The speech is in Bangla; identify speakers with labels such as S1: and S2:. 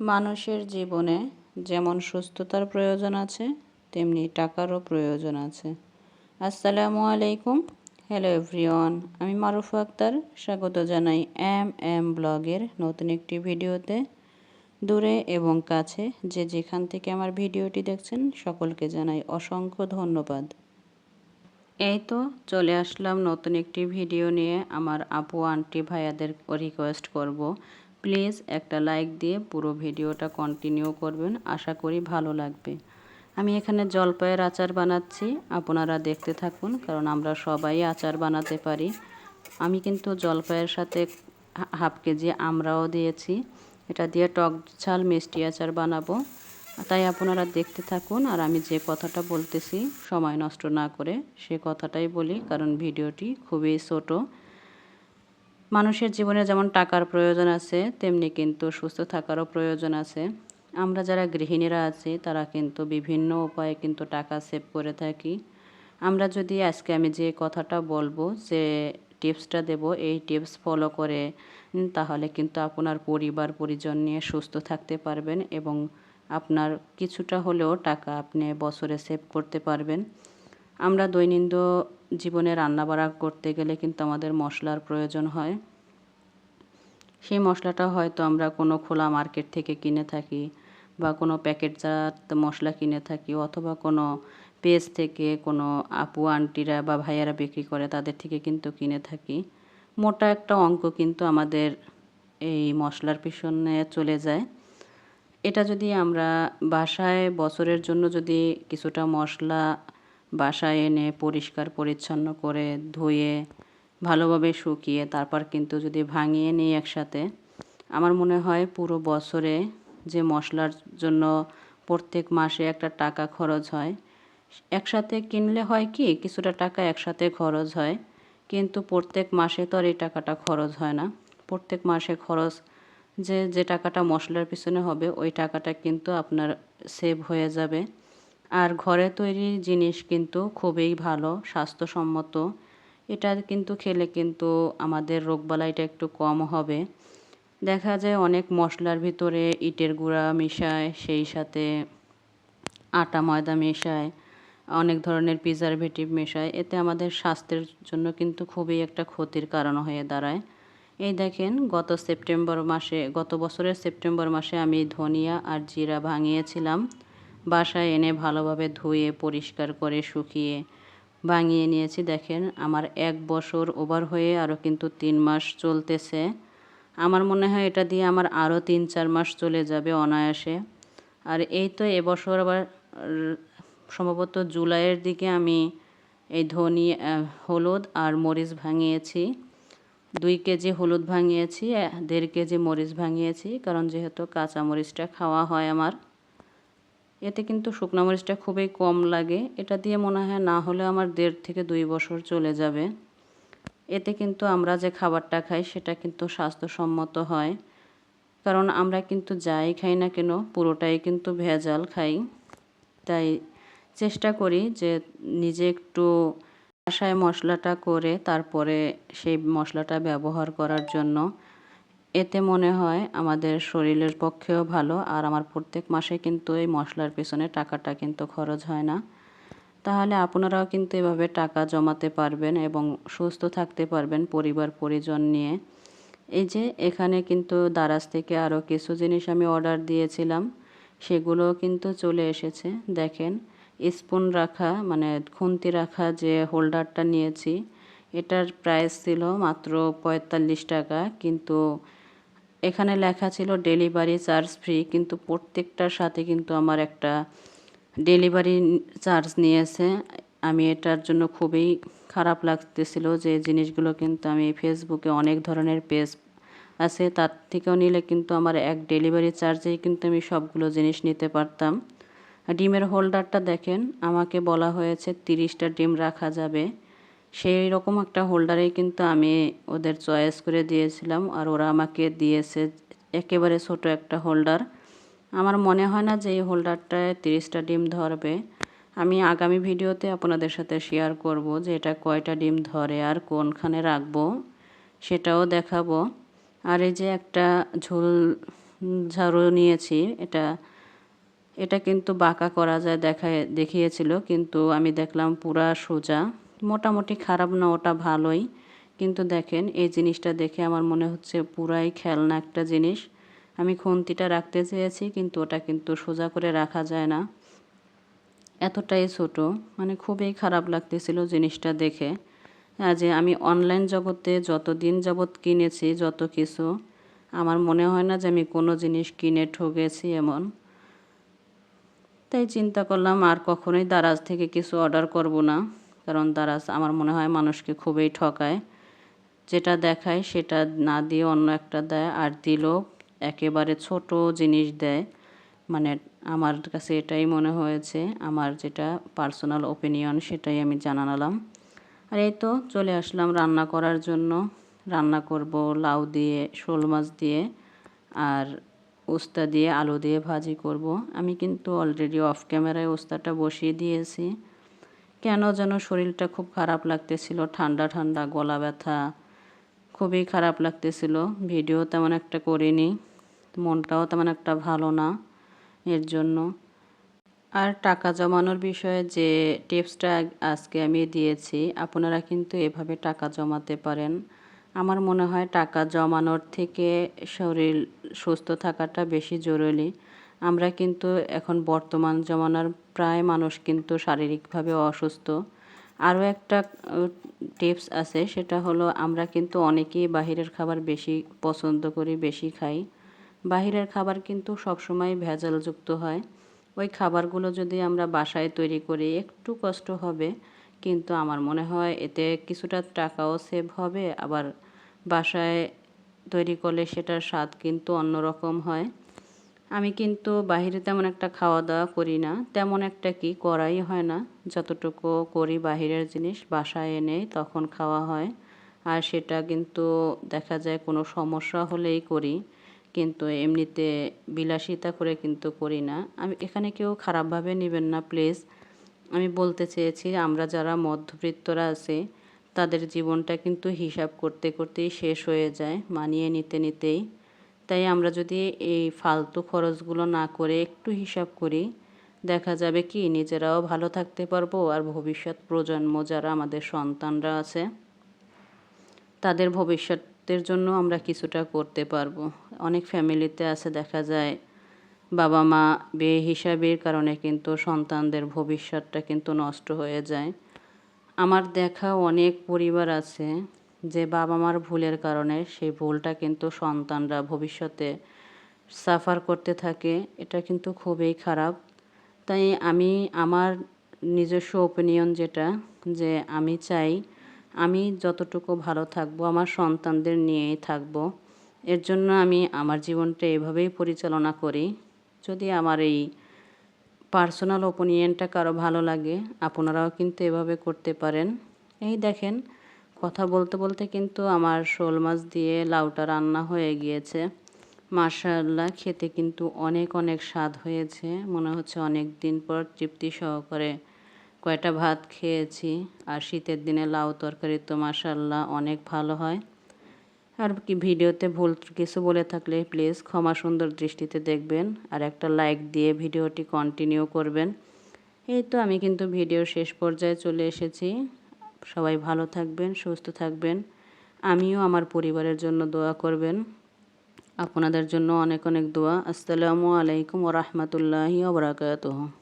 S1: মানুষের জীবনে যেমন সুস্থতার প্রয়োজন আছে, তেমনি টাকারও প্রয়োজন আছে। আসসালামু আলাইকুম। হ্যালো এভরিওয়ান আমি মারুফা আক্তার। স্বাগত জানাই এম এম ব্লগের নতুন একটি ভিডিওতে। দূরে এবং কাছে যে যেখান থেকে আমার ভিডিওটি দেখছেন, সকলকে জানাই অসংখ্য ধন্যবাদ। এই তো চলে আসলাম নতুন একটি ভিডিও নিয়ে। আমার আপু, আন্টি, ভাইয়াদের রিকোয়েস্ট করব। প্লিজ একটা লাইক দিয়ে পুরো ভিডিওটা কন্টিনিউ করবেন। আশা করি ভালো লাগবে। আমি এখানে জলপাইয়ের আচার বানাচ্ছি। আপনারা দেখতে থাকুন, কারণ আমরা সবাই আচার বানাতে পারি। আমি কিন্তু জলপাইয়ের সাথে হাফ কেজি আমরাও দিয়েছি। এটা দিয়ে টক ঝাল মিষ্টি আচার বানাবো। তাই আপনারা দেখতে থাকুন, আর আমি যে কথাটা বলতেছি, সময় নষ্ট না করে সে কথাটাই বলি, কারণ ভিডিওটি খুবই ছোটো। মানুষের জীবনে যেমন টাকার প্রয়োজন আছে, তেমনি কিন্তু সুস্থ থাকারও প্রয়োজন আছে। আমরা যারা গৃহিণীরা আছি, তারা কিন্তু বিভিন্ন উপায়ে কিন্তু টাকা সেভ করে থাকি। আমরা যদি আজকে আমি যে কথাটা বলব, যে টিপসটা দেব, এই টিপস ফলো করে তাহলে কিন্তু আপনার পরিবার, পরিজন নিয়ে সুস্থ থাকতে পারবেন এবং আপনার কিছুটা হলেও টাকা আপনি বছরে সেভ করতে পারবেন। আমরা দৈনন্দিন জীবনে রান্না রান্নাবাড়া করতে গেলে কিন্তু আমাদের মশলার প্রয়োজন হয়। সেই মশলাটা হয়তো আমরা কোনো খোলা মার্কেট থেকে কিনে থাকি বা কোনো প্যাকেটজাত মশলা কিনে থাকি অথবা কোনো পেজ থেকে কোনো আপু, আন্টিরা বা ভাইয়ারা বিক্রি করে তাদের থেকে কিন্তু কিনে থাকি। মোটা একটা অঙ্ক কিন্তু আমাদের এই মশলার পিছনে চলে যায়। এটা যদি আমরা বাসায় বছরের জন্য যদি কিছুটা মশলা বাসায় এনে পরিষ্কার পরিচ্ছন্ন করে ধুয়ে, ভালোভাবে শুকিয়ে, তারপর কিন্তু যদি ভাঙিয়ে নিই একসাথে, আমার মনে হয় পুরো বছরে যে মশলার জন্য প্রত্যেক মাসে একটা টাকা খরচ হয়, একসাথে কিনলে হয় কি কিছুটা টাকা একসাথে খরচ হয়, কিন্তু প্রত্যেক মাসে তো আর এই টাকাটা খরচ হয় না। প্রত্যেক মাসে খরচ যে যে টাকাটা মশলার পিছনে হবে, ওই টাকাটা কিন্তু আপনার সেভ হয়ে যাবে। আর ঘরে তৈরি জিনিস কিন্তু খুবই ভালো, স্বাস্থ্যসম্মত। এটা কিন্তু খেলে কিন্তু আমাদের রোগবালাইটা একটু কম হবে। দেখা যায় অনেক মশলার ভিতরে ইটের গুঁড়া মিশায়, সেই সাথে আটা, ময়দা মেশায়, অনেক ধরনের প্রিজারভেটিভ মেশায়। এতে আমাদের স্বাস্থ্যের জন্য কিন্তু খুবই একটা ক্ষতির কারণ হয়ে দাঁড়ায়। এই দেখেন, গত সেপ্টেম্বর মাসে, গত বছরের সেপ্টেম্বর মাসে আমি ধনিয়া আর জিরা ভাঙিয়েছিলাম। বাসায় এনে ভালোভাবে ধুয়ে, পরিষ্কার করে, শুকিয়ে ভাঙিয়ে নিয়েছি। দেখেন, আমার এক বছর ওভার হয়ে আরও কিন্তু তিন মাস চলতেছে। আমার মনে হয় এটা দিয়ে আমার আরও তিন, চার মাস চলে যাবে অনায়াসে। আর এই তো এবছর আবার সম্ভবত জুলাইয়ের দিকে আমি এই ধনি হলুদ আর মরিচ ভাঙিয়েছি। দুই কেজি হলুদ ভাঙিয়েছি, দেড় কেজি মরিচ ভাঙিয়েছি, কারণ যেহেতু কাঁচা মরিচটা খাওয়া হয় আমার। এতে কিন্তু শুকনো মরিচটা খুবই কম লাগে। এটা দিয়ে মনে হয় না হলে আমার দেড় থেকে দুই বছর চলে যাবে। এতে কিন্তু আমরা যে খাবারটা খাই সেটা কিন্তু স্বাস্থ্যসম্মত হয়। কারণ আমরা কিন্তু যাই খাই না কেন, পুরোটাই কিন্তু ভেজাল খাই। তাই চেষ্টা করি যে নিজে একটু বাসায় মশলাটা করে তারপরে সেই মশলাটা ব্যবহার করার জন্য। এতে মনে হয় আমাদের শরীরের পক্ষেও ভালো আর আমার প্রত্যেক মাসে কিন্তু এই মশলার পেছনে টাকাটা কিন্তু খরচ হয় না। তাহলে আপনারাও কিন্তু এভাবে টাকা জমাতে পারবেন এবং সুস্থ থাকতে পারবেন পরিবার, পরিজন নিয়ে। এই যে এখানে কিন্তু দারাজ থেকে আরও কিছু জিনিস আমি অর্ডার দিয়েছিলাম সেগুলো কিন্তু চলে এসেছে। দেখেন, স্পুন রাখা মানে খুন্তি রাখা যে হোল্ডারটা নিয়েছি, এটার প্রাইস ছিল মাত্র পঁয়তাল্লিশ টাকা, কিন্তু এখানে লেখা ছিল ডেলিভারি চার্জ ফ্রি, কিন্তু প্রত্যেকটার সাথে কিন্তু আমার একটা ডেলিভারি চার্জ নিয়েছে। আমি এটার জন্য খুবই খারাপ লাগতেছিল যে জিনিসগুলো কিন্তু আমি ফেসবুকে অনেক ধরনের পেজ আছে, তার থেকেও নিলে কিন্তু আমার এক ডেলিভারি চার্জেই কিন্তু আমি সবগুলো জিনিস নিতে পারতাম। ডিমের হোল্ডারটা দেখেন, আমাকে বলা হয়েছে তিরিশটা ডিম রাখা যাবে। সেই রকম একটা হোল্ডারেই কিন্তু আমি ওদের চয়েস করে দিয়েছিলাম আর ওরা আমাকে দিয়েছে একেবারে ছোট একটা হোল্ডার। আমার মনে হয় না যে এই হোল্ডারটায় তিরিশটা ডিম ধরবে। আমি আগামী ভিডিওতে আপনাদের সাথে শেয়ার করব যে এটা কয়টা ডিম ধরে আর কোনখানে রাখব সেটাও দেখাবো। আর এই যে একটা ঝোল, ঝাড়ু নিয়েছি, এটা এটা কিন্তু বাঁকা করা যায় দেখায়, দেখিয়েছিল, কিন্তু আমি দেখলাম পুরা সোজা। মোটামুটি খারাপ না, ওটা ভালোই। কিন্তু দেখেন, এই জিনিসটা দেখে আমার মনে হচ্ছে পুরাই খেলনা একটা জিনিস। আমি খুন্তিটা রাখতে চেয়েছি, কিন্তু ওটা কিন্তু সোজা করে রাখা যায় না। এতটাই ছোট মানে খুবই খারাপ লাগতেছিল জিনিসটা দেখে। যে আমি অনলাইন জগতে যত দিন যাবৎ কিনেছি, যত কিছু, আমার মনে হয় না যে আমি কোনো জিনিস কিনে ঠকেছি এমন। তাই চিন্তা করলাম, আর কখনোই দারাজ থেকে কিছু অর্ডার করব না। কারণ তারা আমার মনে হয় মানুষকে খুবই ঠকায়। যেটা দেখায় সেটা না দিয়ে অন্য একটা দেয়, আর দিলেও একেবারে ছোট জিনিস দেয়। মানে আমার কাছে এটাই মনে হয়েছে, আমার যেটা পার্সোনাল ওপিনিয়ন সেটাই আমি জানালাম। আর এই তো চলে আসলাম রান্না করার জন্য। রান্না করব লাউ দিয়ে, শোল মাছ দিয়ে, আর উস্তা দিয়ে আলু দিয়ে ভাজি করব। আমি কিন্তু অলরেডি অফ ক্যামেরায় উস্তাটা বসিয়ে দিয়েছি। কেন যেন শরীরটা খুব খারাপ লাগতেছিল? ঠান্ডা ঠান্ডা, গলা ব্যথা। খুবই খারাপ লাগতেছিল। ভিডিও তেমন একটা করিনি। মনটাও তেমন একটা ভালো না এর জন্য। আর টাকা জমানোর বিষয়ে যে টিপসটা আজকে আমি দিয়েছি, আপনারা কিন্তু এভাবে টাকা জমাতে পারেন। আমার মনে হয় টাকা জমানোর থেকে শরীর সুস্থ থাকাটা বেশি জরুরি। আমরা কিন্তু এখন বর্তমান জমানার প্রায় মানুষ কিন্তু শারীরিকভাবে অসুস্থ। আরও একটা টিপস আছে, সেটা হলো আমরা কিন্তু অনেকেই বাহিরের খাবার বেশি পছন্দ করি, বেশি খাই। বাহিরের খাবার কিন্তু সবসময় ভেজালযুক্ত হয়। ওই খাবারগুলো যদি আমরা বাসায় তৈরি করি, একটু কষ্ট হবে, কিন্তু আমার মনে হয় এতে কিছুটা টাকাও সেভ হবে। আবার বাসায় তৈরি করলে সেটার স্বাদ কিন্তু অন্যরকম হয়। আমি কিন্তু বাহিরে তেমন একটা খাওয়া দাওয়া করি না। তেমন একটা কি করাই হয় না। যতটুকু করি বাহিরের জিনিস বাসায় এনে তখন খাওয়া হয়। আর সেটা কিন্তু দেখা যায় কোনো সমস্যা হলেই করি। কিন্তু এমনিতে বিলাসিতা করে কিন্তু করি না। আমি এখানে কেউ খারাপভাবে নেবেন না, প্লিজ। আমি বলতে চেয়েছি, আমরা যারা মধ্যবিত্তরা আছে, তাদের জীবনটা কিন্তু হিসাব করতে করতেই শেষ হয়ে যায়, মানিয়ে নিতে নিতেই। তাই আমরা যদি এই ফালতু খরচগুলো না করে একটু হিসাব করি, দেখা যাবে কি নিজেরাও ভালো থাকতে পারব আর ভবিষ্যৎ প্রজন্ম যারা আমাদের সন্তানরা আছে, তাদের ভবিষ্যতের জন্য আমরা কিছুটা করতে পারব। অনেক ফ্যামিলিতে আছে দেখা যায় বাবা মা বে হিসাবের কারণে কিন্তু সন্তানদের ভবিষ্যৎটা কিন্তু নষ্ট হয়ে যায়। আমার দেখা অনেক পরিবার আছে যে বাবা মার ভুলের কারণে সেই ভুলটা কিন্তু সন্তানরা ভবিষ্যতে সাফার করতে থাকে, এটা কিন্তু খুবই খারাপ। তাই আমি, আমার নিজস্ব ওপিনিয়ন যেটা, যে আমি চাই, আমি যতটুকু ভালো থাকব, আমার সন্তানদের নিয়েই থাকব, এর জন্য আমি আমার জীবনটা এভাবেই পরিচালনা করি। যদি আমার এই পার্সোনাল ওপিনিয়নটা কারও ভালো লাগে, আপনারাও কিন্তু এভাবে করতে পারেন। এই দেখেন কথা বলতে বলতে কিন্তু আমার শোল মাছ দিয়ে লাউটা রান্না হয়ে গিয়েছে। মাশাআল্লাহ, খেতে কিন্তু অনেক অনেক স্বাদ হয়েছে। মনে হচ্ছে অনেক দিন পর তৃপ্তি সহকারে কয়টা ভাত খেয়েছি। আর শীতের দিনে লাউ তরকারি তো মাশাআল্লাহ অনেক ভালো হয়। আর কি ভিডিওতে ভুল কিছু বলে থাকলে প্লিজ ক্ষমা সুন্দর দৃষ্টিতে দেখবেন। আর একটা লাইক দিয়ে ভিডিওটি কন্টিনিউ করবেন। এই তো আমি কিন্তু ভিডিও শেষ পর্যায়ে চলে এসেছি। সবাই ভালো থাকবেন, সুস্থ থাকবেন। আমিও আমার পরিবারের জন্য দোয়া করবেন। আপনাদের জন্য অনেক অনেক দোয়া। আসসালামু আলাইকুম ওরহমতুল্লাহি ওবরাকাতহ